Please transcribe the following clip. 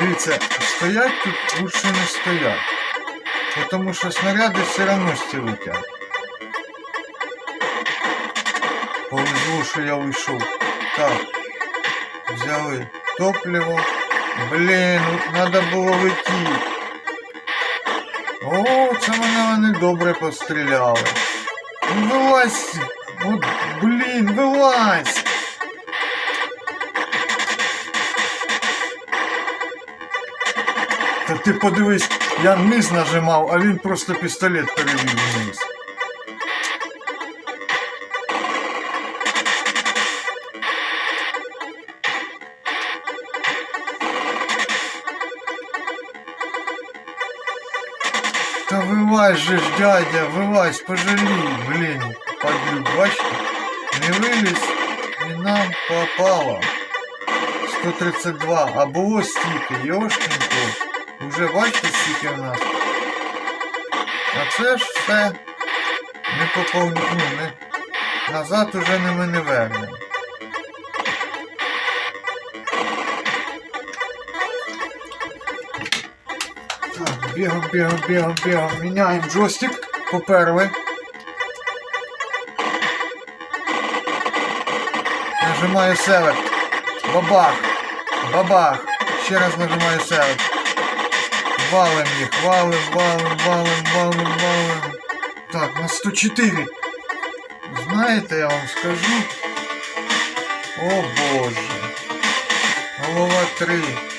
Дивіться, стоять тут лучше не стоять. Тому що снаряди все одно летять. Повезло, що я вийшов. Так. Взяли топливо. Блін, треба було летіти. О, це мене вони добре постріляли. Ну вилазь! От, блін, вилазь! Та ти подивись, я вниз нажимав, а він просто пістолет перевів вниз. Та вилазь же ж, дядя, вилазь, пожалій, блін, падлюк, бачите? Не виліз і нам попало. 132, а було стільки, йошкінко. Уже бачите, скільки в нас. А це ж все не поповню, ну, не, назад уже не ми не вернемо. Так, бігом, бігом, бігом, бігом. Міняємо джойстик. Поперли. Нажимаю селект. Бабах. Бабах. Ще раз нажимаю селект. Валим їх, валим, валим, валим, валим, валим. Так, на 104. Знаєте, я вам скажу. О боже. Голова 3.